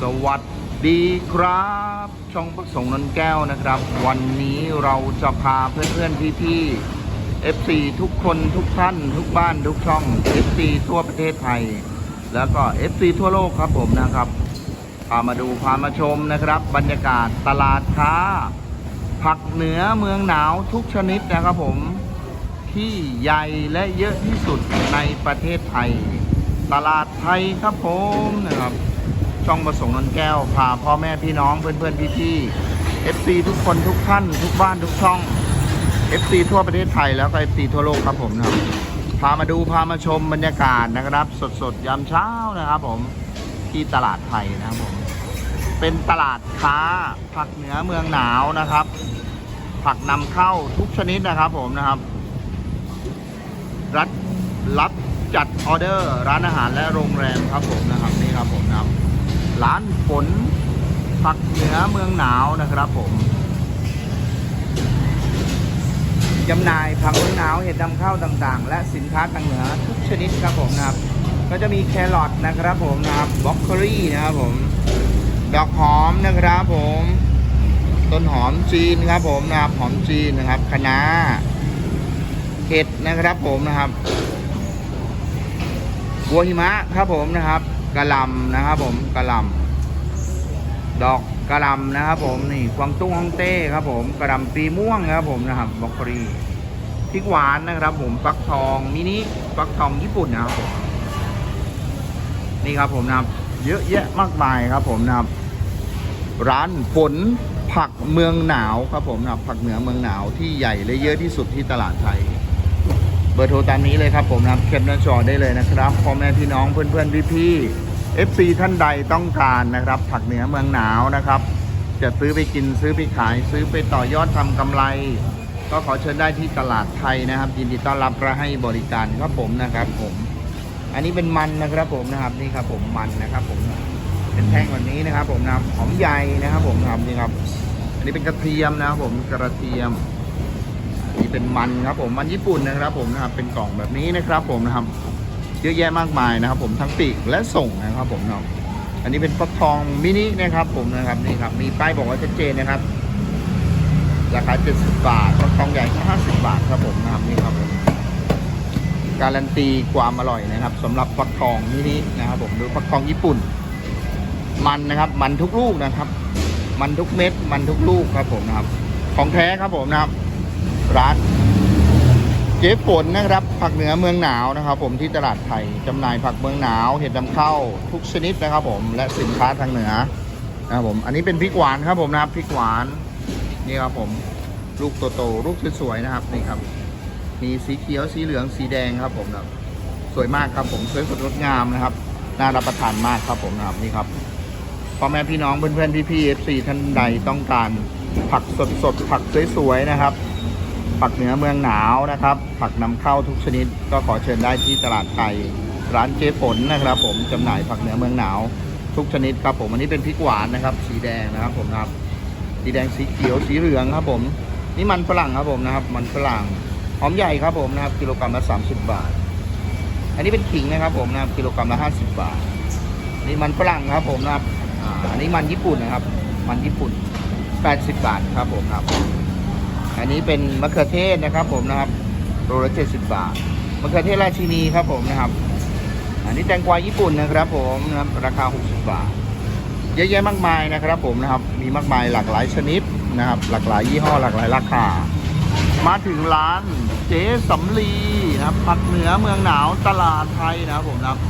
สวัสดีครับ ช่องประสงค์นนแก้วนะครับ วันนี้เราจะพาเพื่อนๆพี่ๆ FC ทุกคนทุกท่าน ทุกบ้านทุกช่อง FC ทั่วประเทศไทย แล้วก็ FC ทั่วโลกครับผมนะครับพามาดูพามาชมนะครับ บรรยากาศตลาดค้า ผักเหนือเมืองหนาวทุกชนิดนะครับผมที่ใหญ่และเยอะที่สุดในประเทศไทย ตลาดไทยครับผมนะครับ ช่องประสงค์นนแก้วพาพ่อแม่พี่น้องเพื่อนๆพี่ๆ FC ทุกคนทุกท่าน ทุกบ้านทุกช่อง FC ทั่วประเทศไทยแล้วก็ FC ทั่วโลกครับผมนะครับพามาดูพามาชมบรรยากาศนะครับ สดๆยามเช้านะครับ ผมที่ตลาดไทยนะครับผมเป็นตลาดค้าผักเหนือเมืองหนาวนะครับ ผักนำเข้าทุกชนิดนะครับ ผมนะครับ รัฐรับจัดออเดอร์ร้านอาหารและโรงแรมครับผมนะครับนี่ครับผมนะครับ ร้านฝนผักเหนือเมืองหนาวนะครับผมจำหน่ายผักเมืองหนาวเห็ดนำเข้าต่างๆ และสินค้าทางเหนือทุกชนิดครับผมนะครับ ก็จะมีแครอทนะครับผมนะครับบล็อกโคลี่นะครับผม ดอกหอมนะครับผม ต้นหอมจีนครับผมนะครับหอมจีนนะครับคะน้าเห็ดนะครับผมนะครับบัวหิมะครับผมนะครับ กะหล่ำนะครับผมกะหล่ำดอกกะหล่ำนะครับผมนี่กวางตุ้งฮ่องเต้ครับผมกะหล่ำปีม่วงครับผมนะครับบล็อกโคลีพริกหวานนะครับ ผมฟักทองมินิฟักทองญี่ปุ่นนะครับผมนี่ครับผมนะครับเยอะแยะมากมายครับผมนะครับ ร้านฝนผักเมืองหนาวครับผมนะครับผักเหนือเมืองหนาวที่ใหญ่และเยอะที่สุดที่ตลาดไทย เบอร์โทรตามนี้เลยครับผมนะครับแคปหน้าจอได้เลยนะครับพ่อแม่พี่น้องเพื่อนๆพี่ๆ FC ท่านใดต้องการนะครับ ผักเหนือเมืองหนาวนะครับ จะซื้อไปกินซื้อไปขาย ซื้อไปต่อยอดทำกำไร ก็ขอเชิญได้ที่ตลาดไทยนะครับ ยินดีต้อนรับและให้บริการครับผมนะครับผม อันนี้เป็นมันนะครับผมนะครับนี่ครับผมมันนะครับผมเป็นแท่งแบบนี้นะครับ ผมนะครับหอมใหญ่นะครับ ผมนะครับนี่ครับ อันนี้เป็นกระเทียมนะครับผมกระเทียม นี่เป็นมันครับผมมันญี่ปุ่นนะครับผมนะครับเป็นกล่องแบบนี้นะครับผมนะครับเยอะแยะมากมายนะครับ ผมทั้งปีกและส่งนะครับผมนะครับอันนี้เป็นฟักทองมินินะครับผมนะครับนี่ครับมีป้ายบอกว่าชัดเจนนะครับราคา70 บาทฟักทองใหญ่ก็50 บาทครับผมนะครับนี่ครับผมการันตีความอร่อยนะครับสำหรับฟักทองมินินะครับผมหรือฟักทองญี่ปุ่น มันนะครับ มันทุกลูกนะครับ มันทุกเม็ด มันทุกลูกครับผมนะครับ ของแท้ครับผมนะครับ ร้านเจ๊ฝนนะครับ ผักเหนือเมืองหนาวนะครับ ผมที่ตลาดไทยจำหน่ายผักเมืองหนาว เห็ดนำเข้าทุกชนิดนะครับ ผมและสินค้าทางเหนือนะครับผมอันนี้เป็นพริกหวานครับผมนะครับพริกหวานนี่ครับผมลูกโตๆลูกสวยๆนะครับนี่ครับ มีสีเขียวสีเหลืองสีแดงครับ ผมนะสวยมากครับผมสวยสดงดงามนะครับน่ารับประทานมากครับผมนะครับนี่ครับพ่อแม่พี่น้องเพื่อนๆพี่ๆ FC ท่านใดต้องการผักสดๆผักสวยๆนะครับ ผักเหนือเมืองหนาวนะครับ ผักนำเข้าทุกชนิดก็ขอเชิญได้ที่ตลาดไทยร้านเจ๊ฝนนะครับ ผมจำหน่ายผักเหนือเมืองหนาว ทุกชนิดครับผมอันนี้เป็นพริกหวานนะครับ สีแดงนะครับผมนะครับ สีแดงสีเขียวสีเหลืองครับ ผมนี่มันฝรั่งครับผมนะครับ มันฝรั่งหอมใหญ่ครับผมนะครับ กิโลกรัมละ30 บาท อันนี้เป็นขิงนะครับ ผมนะครับกิโลกรัมละ50 บาท นี่มันฝรั่งครับผมนะครับอันนี้มันญี่ปุ่นนะครับ มันญี่ปุ่น 80 บาทครับผมครับ นนี้เป็นมะเขือเทศนะครับ ผมนะครับโลละ70บาทมะเขือเทศราชินีครับผมนะครับ อันนี้แตงกวาญี่ปุ่นนะครับผมนะครับราคา 60 บาท เยอะแยะมากมายนะครับผมนะครับ มีมากมายหลากหลายชนิดนะครับ หลากหลายยี่ห้อหลากหลายราคา มาถึงร้านเจ๊สำลีนะครับผักเหนือเมืองหนาวตลาดไทยนะครับผมนะครับ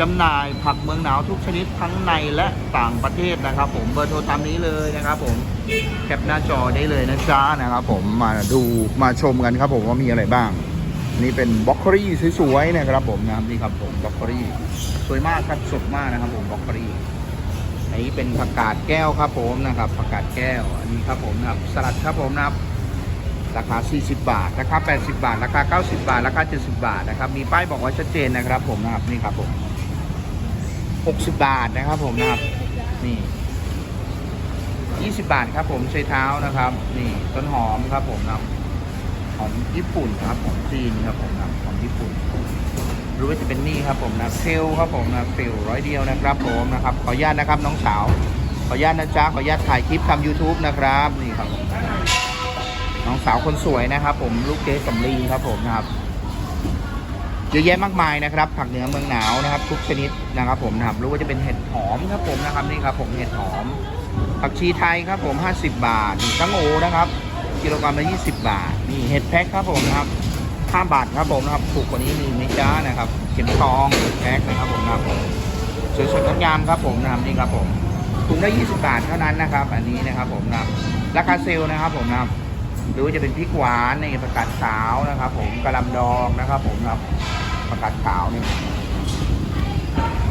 จำหน่ายผักเมืองหนาวทุกชนิดทั้งในและต่างประเทศนะครับ ผมเบอร์โทรตามนี้เลยนะครับผม แคปหน้าจอได้เลยนะจ๊ะนะครับผมมาดูมาชมกันครับผมว่ามีอะไรบ้าง นี่เป็นบล็อกโคลี่สวยๆนะครับผมนะครับนี่ครับผมบล็อกโคลี่สวยมากครับสดมากนะครับผมบล็อกโคลี่อันนี้เป็นผักกาดแก้วครับผมนะครับผักกาดแก้วอันนี้ครับผมนะครับสลัดครับผมนะครับราคา 40 บาท ราคา 80 บาท ราคา 90 บาท ราคา 70 บาท นะครับ มีป้ายบอกไว้ชัดเจนนะครับผมนะครับ นี่ครับผม 60 บาทนะครับผมนะครับ นี่ 20 บาทครับผมใช้เท้านะครับ นี่ต้นหอมครับผมนะหอมญี่ปุ่นครับหอมจีนครับผมนะหอมญี่ปุ่นรู้ว่าจะเป็นนี่ครับผมนะเซลครับผมนะเซลร้อยเดียวนะครับผมนะครับขออนุญาตนะครับน้องสาว ขออนุญาตนะจ๊ะขออนุญาตถ่ายคลิปทำ YouTube นะครับนี่ครับน้องสาวคนสวยนะครับ ผมลูกเจ๊สำลีครับผมนะครับเยอะแยะมากมายนะครับ ผักเหนือเมืองหนาวนะครับ ทุกชนิดนะครับ ผมนะครับรู้ว่าจะเป็นเห็ดหอมครับผมนะครับนี่ครับ ผมเห็ดหอม ผักชีไทยครับผม 50 บาทนี่ตั้งโอนะครับ กิโลกรัมละ20 บาท นี่เห็ดแพ็คครับผมนะครับ5บาทครับผมนะครับถูกกว่านี้มีไหมจ้านะครับเข็มทองเห็ดแพ็คนะครับผมนะครับสวยสดงดงามครับผมนะครับนี่ครับผมถุงละ20 บาทเท่านั้นนะครับ อันนี้นะครับผมนะครับราคาเซลล์นะครับผมนะครับหรือว่าจะเป็นพริกหวานในผักกาดขาวนะครับ ผมกระลำดองนะครับ ผมครับผักกาดขาวนี่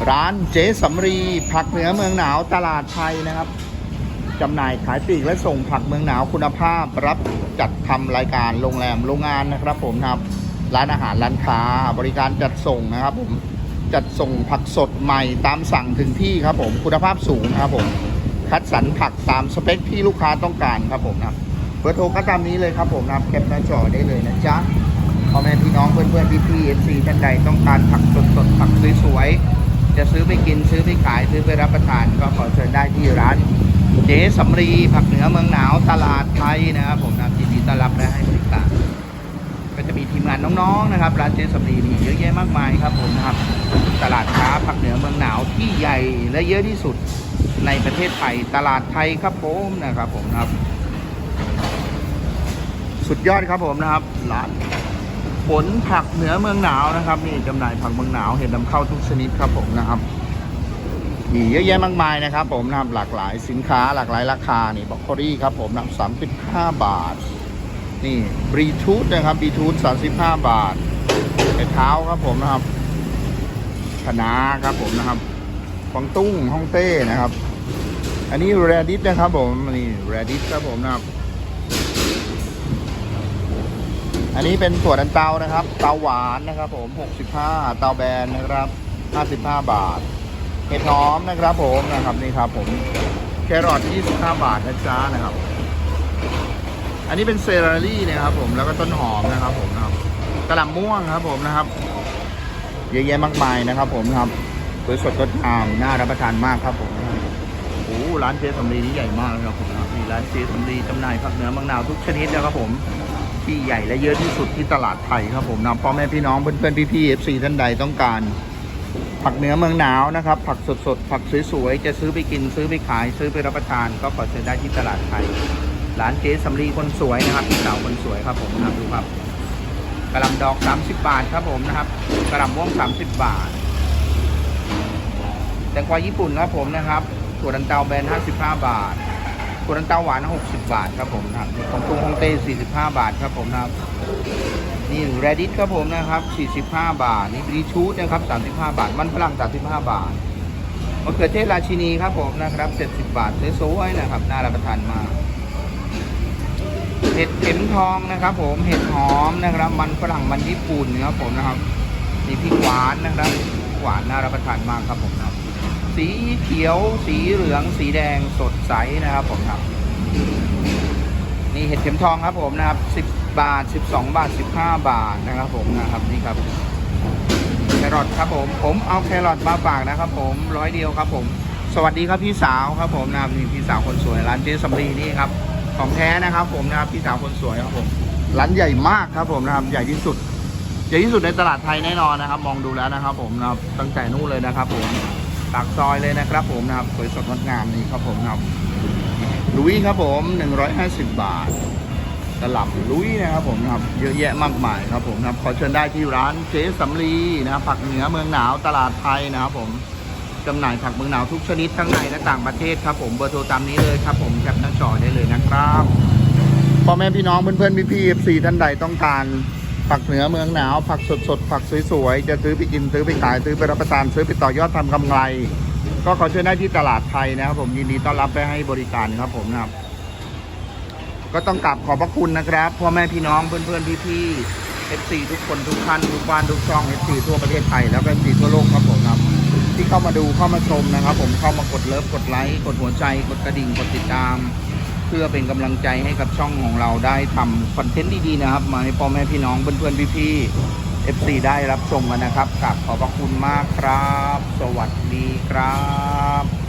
ร้านเจ๊สำรีผักเหนือเมืองหนาวตลาดไทยนะครับ จำหน่ายขายปลีกและส่งผักเมืองหนาวคุณภาพ รับจัดทำรายการโรงแรมโรงงานนะครับ ผมครับร้านอาหารร้านค้าบริการจัดส่งนะครับ ผมจัดส่งผักสดใหม่ตามสั่งถึงที่ครับ ผมคุณภาพสูงครับผมคัดสรรผักตามสเปคที่ลูกค้าต้องการครับผมครับเบอร์โทรก็ตามนี้เลยครับผมนะครับแคปหน้าจอได้เลยนะจ๊ะพ่อแม่พี่น้องเพื่อนเพื่อนพี่พี่เอฟซีท่านใดต้องการผักสดสดผักสวยๆจะซื้อไปกินซื้อไปขายซื้อไปรับประทานก็ขอเชิญได้ที่ร้าน เจ๊สำรีผักเหนือเมืองหนาวตลาดไทยนะครับผมนะยินดีต้อนรับและให้บริการก็จะมีทีมงานน้องๆนะครับร้านเจ๊สำรีนี่เยอะแยะมากมายครับผมนะครับตลาดค้าผักเหนือเมืองหนาวที่ใหญ่และเยอะที่สุดในประเทศไทยตลาดไทยครับผมนะครับผมนะครับ สุดยอดครับผมนะครับร้านผลผักเหนือเมืองหนาวนะครับ นี่จำหน่ายผักเมืองหนาวเห็ดนำเข้าทุกชนิดครับผมนะครับ มีเยอะแยะมากมายนะครับ ผมนะครับหลากหลายสินค้าหลากหลายราคานี่บล็อกโคลี่ครับผมนับสามสิบห้าบาท นี่บรีทูธนะครับบรีทูธสามสิบห้าบาทไอเท้าครับผมนะครับคะน้าครับผมนะครับกวางตุ้งฮ่องเต้นะครับ อันนี้แรดิสนะครับผมนี่แรดิสครับผมนะครับ อันนี้เป็นถั่วดันเตานะครับ เตาหวานนะครับ ผม 65 เตาแบนนะครับ 55 บาท เห็ดหอมนะครับผมนะครับนี่ครับผมแครอท25 บาทนะจ๊ะนะครับ อันนี้เป็นเซรารี่นะครับผมแล้วก็ต้นหอมนะครับ ผมนะครับกระหล่ำม่วงครับผมนะครับ เยอะแยะมากมายนะครับ ผมครับสวยสดงดงามน่ารับประทานมากครับผมโอ้ร้านเจ๊สำลีนี่ใหญ่มากเลยครับผมนะครับนี่ร้านเจ๊สำลีจำหน่ายผักเหนือมังนาวทุกชนิดนะครับผมที่ใหญ่และเยอะที่สุดที่ตลาดไทยครับผมนำพ่อแม่พี่น้องเพื่อนๆพี่ๆเอฟซีท่านใดต้องการ ผักเหนือเมืองหนาวนะครับ ผักสดๆ ผักสวยๆ จะซื้อไปกินซื้อไปขายซื้อไปรับประทาน ก็ขอเชิญได้ที่ตลาดไทยร้านเจ๊สำลีคนสวยนะครับพี่สาวคนสวยครับผมนะครับดูครับกระลำดอก 30 บาทครับผมนะครับกระลำม่วง30 บาท แตงกวาญี่ปุ่นครับผมนะครับถั่วดันเตาแบน55 บาทถั่วดันเตาหวาน 60 บาทครับผมนะครับของตุงฮองเต้45 บาทครับผมนะครับ นี่แรดิสครับผมนะครับ 45 บาท นี่บรีชูดนะครับ 35 บาท มันฝรั่ง 35 บาทมะเขือเทศราชินีครับผมนะครับ 70 บาทสวยๆนะครับ น่ารับประทานมาก เห็ดเข็มทองนะครับ ผม เห็ดหอมนะครับ มันฝรั่ง มันญี่ปุ่นครับผมนะครับ นี่พริกหวานนะครับ หวานน่ารับประทานมากครับผมนะครับ สีเขียว สีเหลือง สีแดง สดใสนะครับผมครับ นี่เห็ดเข็มทองครับผมนะครับ 10 บาท 12 บาท 15 บาทนะครับผมนะครับนี่ครับแครอทครับผมผมเอาแครอทมาฝากนะครับ ผมร้อยเดียวครับผม สวัสดีครับพี่สาวครับผมนะครับนี่พี่สาวคนสวยร้านเจ๊สำลีนี่ครับของแท้นะครับ ผมนะครับพี่สาวคนสวยครับผมร้านใหญ่มากครับผมนะครับใหญ่ที่สุดใหญ่ที่สุดในตลาดไทยแน่นอนนะครับ มองดูแล้วนะครับ ผมนะครับตั้งแต่นู่นเลยนะครับ ผมปากซอยเลยนะครับ ผมนะครับสวยสดงดงามนี่ครับผมนะครับ ลุยครับผม 150 บาทกระหล่ำลุยนะครับผมนะครับเยอะแยะมากมายครับผมนะครับขอเชิญได้ที่ร้านเจ๊สำลีนะครับผักเหนือเมืองหนาวตลาดไทยนะครับผมจำหน่ายผักเมืองหนาวทุกชนิดทั้งในและต่างประเทศครับผมเบอร์โทรตามนี้เลยครับผมแคปหน้าจอได้เลยนะครับพ่อแม่พี่น้องเพื่อนๆพี่ๆเอฟซีท่านใดต้องการผักเหนือเมืองหนาว ผักสดๆผักสวยๆจะซื้อไปกินซื้อไปขายซื้อไปรับประทานซื้อไปต่อยอดทำกำไร ก็ขอเชิญได้ที่ตลาดไทยนะครับ ผมยินดีต้อนรับไปให้บริการครับผมนะครับ ก็ต้องกราบขอบพระคุณนะครับพ่อแม่พี่น้องเพื่อนๆพี่ๆเอฟซีทุกคนทุกท่านทุกบ้านทุกช่องเอฟซีทั่วประเทศไทยแล้วก็เอฟซีทั่วโลกครับผมครับ ที่เข้ามาดูเข้ามาชมนะครับ ผมเข้ามากดเลิฟกดไลค์กดหัวใจ กดกระดิ่งกดติดตาม เพื่อเป็นกำลังใจให้กับช่องของเราได้ทำคอนเทนต์ดีๆนะครับ มาให้พ่อแม่พี่น้องเพื่อนๆพี่ๆ FC ได้รับชมกันนะครับกับขอบพระคุณมากครับ สวัสดีครับ